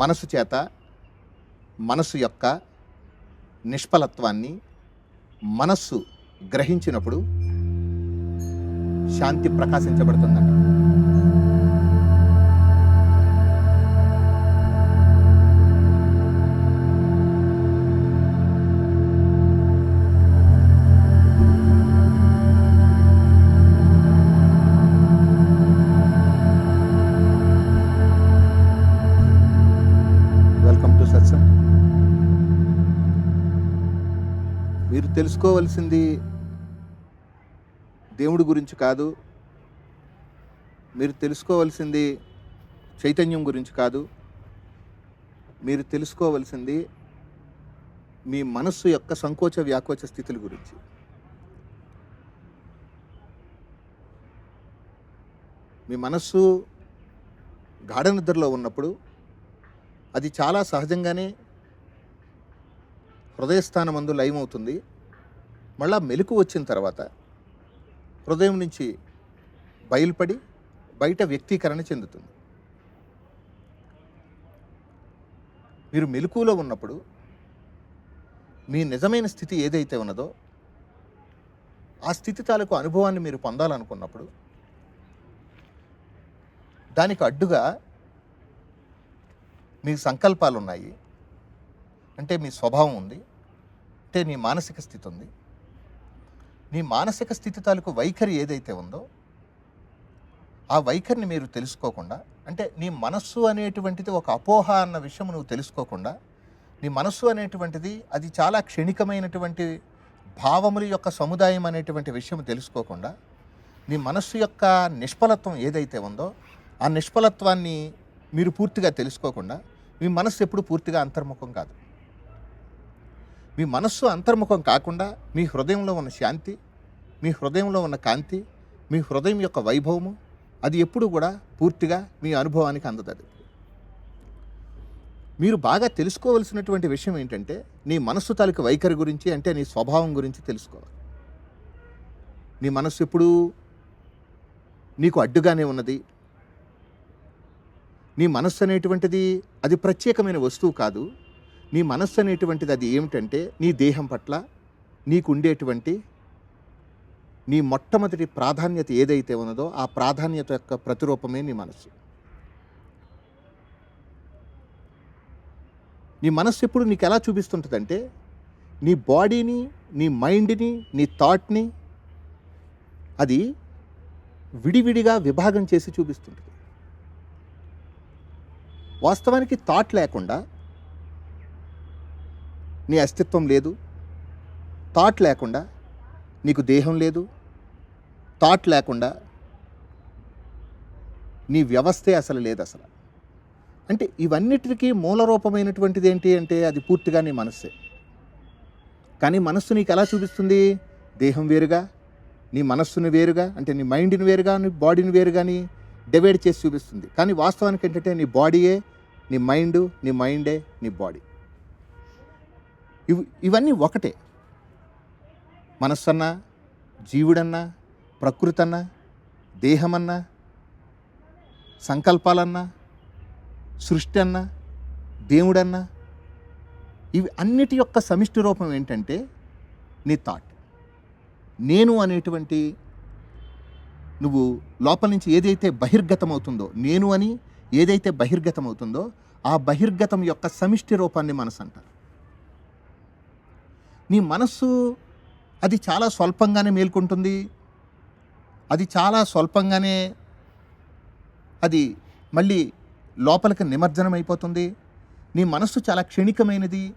మనసు చేత మనసు యొక్క నిష్ఫలత్వాన్ని మనస్సు గ్రహించినప్పుడు శాంతి ప్రకాశించబడుతుందంట తెలుసుకోవలసింది దేవుడి గురించి కాదు. మీరు తెలుసుకోవలసింది చైతన్యం గురించి కాదు. మీరు తెలుసుకోవలసింది మీ మనస్సు యొక్క సంకోచ వ్యాకోచ స్థితుల గురించి. మీ మనస్సు గాఢ నిద్రలో ఉన్నప్పుడు అది చాలా సహజంగానే హృదయస్థానం మందు లయమవుతుంది. మళ్ళా మెలకు వచ్చిన తర్వాత హృదయం నుంచి బయలుపడి బయట వ్యక్తీకరణ చెందుతుంది. మీరు మెలకులో ఉన్నప్పుడు మీ నిజమైన స్థితి ఏదైతే ఉన్నదో ఆ స్థితి తాలూకు అనుభవాన్ని మీరు పొందాలనుకున్నప్పుడు దానికి అడ్డుగా మీ సంకల్పాలు ఉన్నాయి అంటే మీ స్వభావం ఉంది. అంటే నీ మానసిక స్థితి ఉంది. నీ మానసిక స్థితి తాలూకు వైఖరి ఏదైతే ఉందో ఆ వైఖరిని మీరు తెలుసుకోకుండా అంటే నీ మనస్సు అనేటువంటిది ఒక అపోహ అన్న విషయం నువ్వు తెలుసుకోకుండా నీ మనస్సు అనేటువంటిది అది చాలా క్షణికమైనటువంటి భావముల యొక్క సముదాయం అనేటువంటి విషయం తెలుసుకోకుండా నీ మనస్సు యొక్క నిష్ఫలత్వం ఏదైతే ఉందో ఆ నిష్ఫలత్వాన్ని మీరు పూర్తిగా తెలుసుకోకుండా మీ మనస్సు ఎప్పుడు పూర్తిగా అంతర్ముఖం కాదు. మీ మనస్సు అంతర్ముఖం కాకుండా మీ హృదయంలో ఉన్న శాంతి మీ హృదయంలో ఉన్న కాంతి మీ హృదయం యొక్క వైభవము అది ఎప్పుడు కూడా పూర్తిగా మీ అనుభవానికి అందదది మీరు బాగా తెలుసుకోవలసినటువంటి విషయం ఏంటంటే నీ మనస్సు తాలూకు వైఖరి గురించి అంటే నీ స్వభావం గురించి తెలుసుకోవాలి. నీ మనస్సు ఎప్పుడూ నీకు అడ్డుగానే ఉన్నది. నీ మనస్సు అనేటువంటిది అది ప్రత్యేకమైన వస్తువు కాదు. నీ మనస్సు అనేటువంటిది అది ఏమిటంటే నీ దేహం పట్ల నీకు ఉండేటువంటి నీ మొట్టమొదటి ప్రాధాన్యత ఏదైతే ఉన్నదో ఆ ప్రాధాన్యత యొక్క ప్రతిరూపమే నీ మనస్సు. నీ మనస్సు ఎప్పుడు నీకు ఎలా చూపిస్తుంటుందంటే నీ బాడీని నీ మైండ్ని నీ థాట్ని అది విడివిడిగా విభాగం చేసి చూపిస్తుంటుంది. వాస్తవానికి థాట్ లేకుండా నీ అస్తిత్వం లేదు. థాట్ లేకుండా నీకు దేహం లేదు. థాట్ లేకుండా నీ వ్యవస్థే అసలు లేదు అసలు. అంటే ఇవన్నిటికీ మూల రూపమైనటువంటిది ఏంటి అంటే అది పూర్తిగా నీ మనస్సే. కానీ మనస్సు నీకు ఎలా చూపిస్తుంది? దేహం వేరుగా? నీ మనస్సుని వేరుగా? అంటే నీ మైండ్ని వేరుగా? నీ బాడీని వేరుగా నీ డివైడ్ చేసి చూపిస్తుంది. కానీ వాస్తవానికి ఏంటంటే నీ బాడీయే నీ మైండ్ నీ మైండే నీ బాడీ. ఇవి ఇవన్నీ ఒకటే. మనస్సన్నా జీవుడన్నా ప్రకృతి అన్నా దేహమన్నా సంకల్పాలన్నా సృష్టి అన్నా దేవుడన్నా ఇవి అన్నిటి యొక్క సమిష్టి రూపం ఏంటంటే నీ థాట్. నేను అనేటువంటి నువ్వు లోపల నుంచి ఏదైతే బహిర్గతమవుతుందో నేను అని ఏదైతే బహిర్గతమవుతుందో ఆ బహిర్గతం యొక్క సమిష్టి రూపాన్ని మనసు అంటారు. నీ మనస్సు అది చాలా స్వల్పంగానే మేల్కొంటుంది. అది చాలా స్వల్పంగానే అది మళ్ళీ లోపలికి నిమజ్జనం అయిపోతుంది నీ మనస్సు చాలా క్షణికమైనది.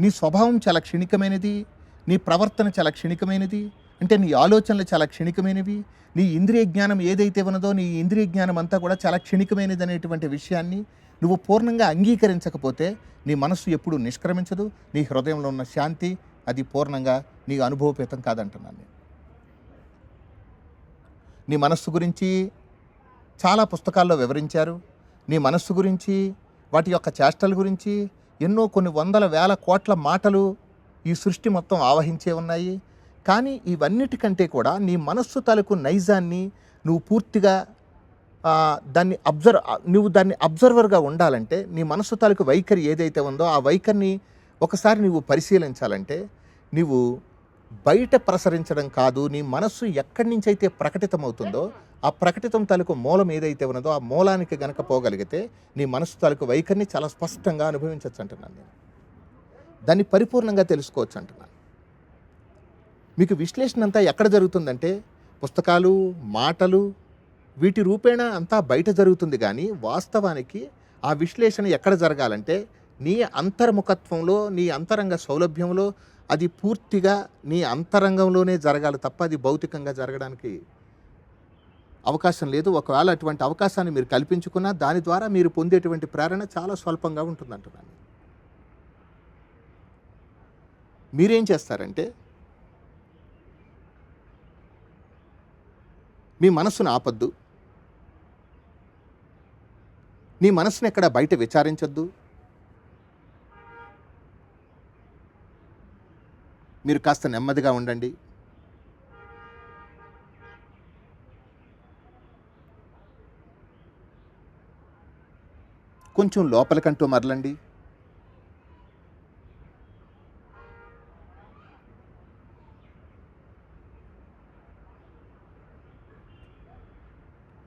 నీ స్వభావం చాలా క్షణికమైనది. నీ ప్రవర్తన చాలా క్షణికమైనది. అంటే నీ ఆలోచనలు చాలా క్షణికమైనవి. నీ ఇంద్రియ జ్ఞానం ఏదైతే ఉన్నదో నీ ఇంద్రియ జ్ఞానం అంతా కూడా చాలా క్షణికమైనది అనేటువంటి విషయాన్ని నువ్వు పూర్ణంగా అంగీకరించకపోతే నీ మనస్సు ఎప్పుడు నిష్క్రమించదు. నీ హృదయంలో ఉన్న శాంతి అది పూర్ణంగా నీ అనుభవపేతం కాదంటున్నాను నేను. నీ మనస్సు గురించి చాలా పుస్తకాల్లో వివరించారు. నీ మనస్సు గురించి వాటి యొక్క చేష్టల గురించి ఎన్నో కొన్ని వందల వేల కోట్ల మాటలు ఈ సృష్టి మొత్తం ఆవహించే ఉన్నాయి. కానీ ఇవన్నిటికంటే కూడా నీ మనస్సు తలకు నైజాన్ని నువ్వు పూర్తిగా దాన్ని అబ్జర్వ్ నువ్వు దాన్ని అబ్జర్వర్గా ఉండాలంటే నీ మనస్సు తాలూకు వైఖరి ఏదైతే ఉందో ఆ వైఖరిని ఒకసారి నువ్వు పరిశీలించాలంటే నువ్వు బయట ప్రసరించడం కాదు నీ మనస్సు ఎక్కడి నుంచి అయితే ప్రకటితమవుతుందో ఆ ప్రకటితం తాలూకు మూలం ఏదైతే ఉన్నదో ఆ మూలానికి గనక పోగలిగితే నీ మనస్సు తాలూకు వైఖరిని చాలా స్పష్టంగా అనుభవించవచ్చు అంటున్నాను నేను. దాన్ని పరిపూర్ణంగా తెలుసుకోవచ్చు అంటున్నాను మీకు విశ్లేషణ అంతా ఎక్కడ జరుగుతుందంటే పుస్తకాలు మాటలు వీటి రూపేణ అంతా బయట జరుగుతుంది కానీ వాస్తవానికి ఆ విశ్లేషణ ఎక్కడ జరగాలంటే నీ అంతర్ముఖత్వంలో నీ అంతరంగ సౌలభ్యంలో అది పూర్తిగా నీ అంతరంగంలోనే జరగాలి తప్ప అది భౌతికంగా జరగడానికి అవకాశం లేదు. ఒకవేళ అటువంటి అవకాశాన్ని మీరు కల్పించుకున్నా దాని ద్వారా మీరు పొందేటువంటి ప్రేరణ చాలా స్వల్పంగా ఉంటుందంటున్నాను. మీరేం చేస్తారంటే మీ మనస్సును ఆపద్దు. నీ మనసును ఎక్కడ బయట విచారించొద్దు. మీరు కాస్త నెమ్మదిగా ఉండండి. కొంచెం లోపలికంటూ మరలండి.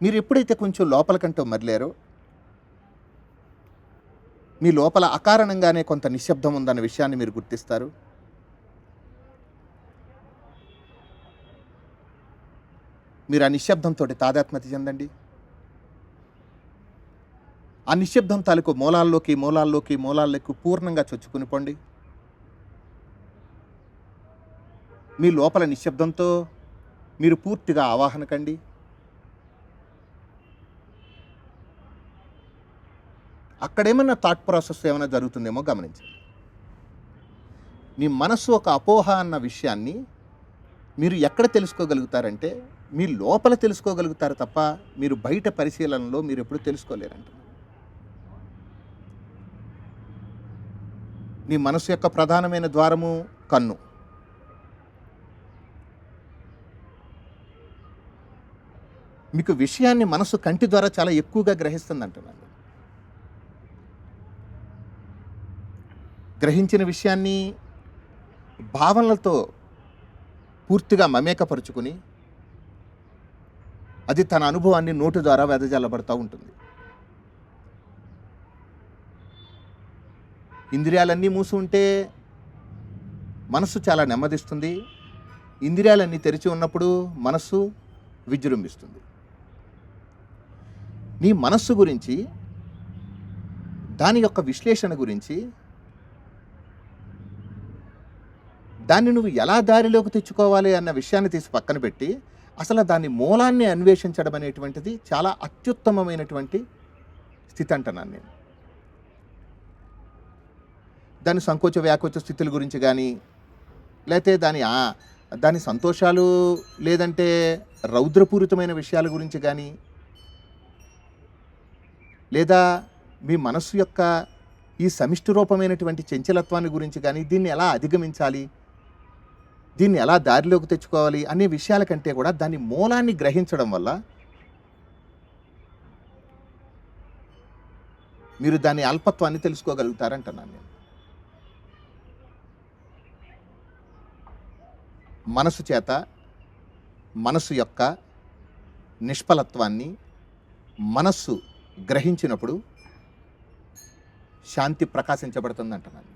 మీరు ఎప్పుడైతే కొంచెం లోపలికంటూ మరలేరో మీ లోపల అకారణంగానే కొంత నిశ్శబ్దం ఉందన్న విషయాన్ని మీరు గుర్తిస్తారు. మీరు ఆ నిశ్శబ్దంతో తాదాత్మ్యత చెందండి. ఆ నిశ్శబ్దం తాలూకు మూలాల్లోకి మూలాల్లోకి మూలాల్లోకి పూర్ణంగా చొచ్చుకుని పండి. మీ లోపల నిశ్శబ్దంతో మీరు పూర్తిగా ఆవాహన కండి. అక్కడేమన్నా థాట్ ప్రాసెస్ ఏమైనా జరుగుతుందేమో గమనించండి. మీ మనస్సు ఒక అపోహ అన్న విషయాన్ని మీరు ఎక్కడ తెలుసుకోగలుగుతారంటే మీ లోపల తెలుసుకోగలుగుతారు తప్ప మీరు బయట పరిశీలనలో మీరు ఎప్పుడు తెలుసుకోలేరంట. నీ మనసు యొక్క ప్రధానమైన ద్వారము కన్ను. మీకు విషయాన్ని మనసు కంటి ద్వారా చాలా ఎక్కువగా గ్రహిస్తుంది అంటున్నాను గ్రహించిన విషయాన్ని భావనలతో పూర్తిగా మమేకపరుచుకుని అది తన అనుభవాన్ని నోటు ద్వారా వెదజల్లబడుతూ ఉంటుంది. ఇంద్రియాలన్నీ మూసి ఉంటే మనస్సు చాలా నెమ్మదిస్తుంది. ఇంద్రియాలన్నీ తెరిచి ఉన్నప్పుడు మనస్సు విజృంభిస్తుంది. నీ మనస్సు గురించి దాని యొక్క విశ్లేషణ గురించి దాన్ని నువ్వు ఎలా దారిలోకి తెచ్చుకోవాలి అన్న విషయాన్ని తీసి పక్కన పెట్టి అసలు దాని మూలాన్ని అన్వేషించడం అనేటువంటిది చాలా అత్యుత్తమమైనటువంటి స్థితి అంటున్నాను నేను. దాని సంకోచ వ్యాకోచ స్థితుల గురించి కానీ లేతే దాని దాని సంతోషాలు లేదంటే రౌద్రపూరితమైన విషయాల గురించి కానీ లేదా మీ మనస్సు యొక్క ఈ సమిష్టి రూపమైనటువంటి చంచలత్వాన్ని గురించి కానీ దీన్ని ఎలా అధిగమించాలి? దీన్ని ఎలా దారిలోకి తెచ్చుకోవాలి అనే విషయాల కంటే కూడా దాని మూలాన్ని గ్రహించడం వల్ల మీరు దాని అల్పత్వాన్ని తెలుసుకోగలుగుతారంటున్నాను నేను. మనసు చేత మనసు యొక్క నిష్ఫలత్వాన్ని మనస్సు గ్రహించినప్పుడు శాంతి ప్రకాశించబడుతుంది అంటున్నాను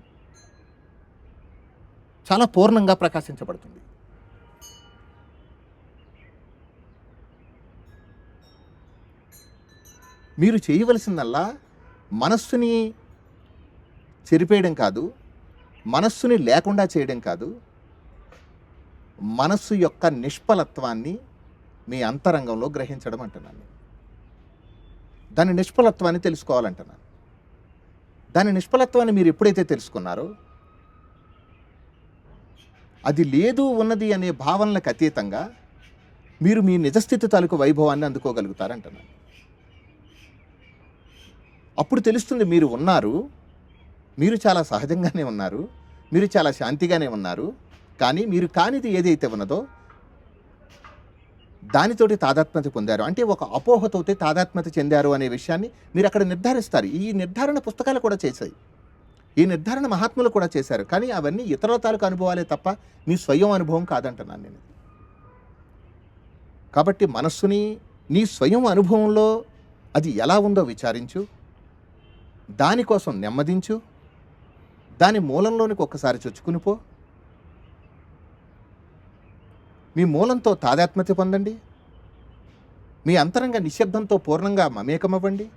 చాలా పూర్ణంగా ప్రకాశించబడుతుంది. మీరు చేయవలసిందల్లా మనస్సుని చెరిపేయడం కాదు మనస్సుని లేకుండా చేయడం కాదు మనస్సు యొక్క నిష్ఫలత్వాన్ని మీ అంతరంగంలో గ్రహించడం అంటున్నాను. దాని నిష్ఫలత్వాన్ని తెలుసుకోవాలంటున్నాను. దాని నిష్ఫలత్వాన్ని మీరు ఎప్పుడైతే తెలుసుకున్నారో అది లేదు ఉన్నది అనే భావనలకు అతీతంగా మీరు మీ నిజస్థితి తాలూకు వైభవాన్ని అందుకోగలుగుతారంటున్నాను అప్పుడు తెలుస్తుంది మీరు ఉన్నారు మీరు చాలా సహజంగానే ఉన్నారు మీరు చాలా శాంతిగానే ఉన్నారు కానీ మీరు కానిది ఏదైతే ఉన్నదో దానితోటి తాదాత్మ్యత పొందారు. అంటే ఒక అపోహతోటి తాదాత్మ్యత చెందారు అనే విషయాన్ని మీరు అక్కడ నిర్ధారిస్తారు. ఈ నిర్ధారణ పుస్తకాలు కూడా చేశాయి. ఈ నిర్ధారణ మహాత్ములు కూడా చేశారు. కానీ అవన్నీ ఇతరుల తాలూకు అనుభవాలే తప్ప మీ స్వయం అనుభవం కాదంటున్నాను నేను. కాబట్టి మనస్సుని నీ స్వయం అనుభవంలో అది ఎలా ఉందో విచారించు. దానికోసం నెమ్మదించు. దాని మూలంలోనికి ఒక్కసారి చొచ్చుకుని పో. మీ మూలంతో తాదాత్మ్యత పొందండి. మీ అంతరంగ నిశ్శబ్దంతో పూర్ణంగా మమేకమవ్వండి.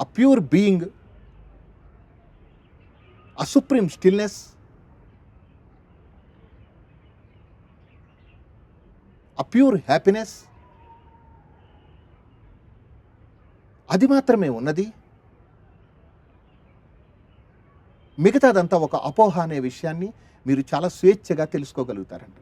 A pure being, a supreme stillness, a pure happiness. అది మాత్రమే ఉన్నది మిగతాదంతా ఒక అపోహ అనే విషయాన్ని మీరు చాలా స్వేచ్ఛగా తెలుసుకోగలుగుతారండి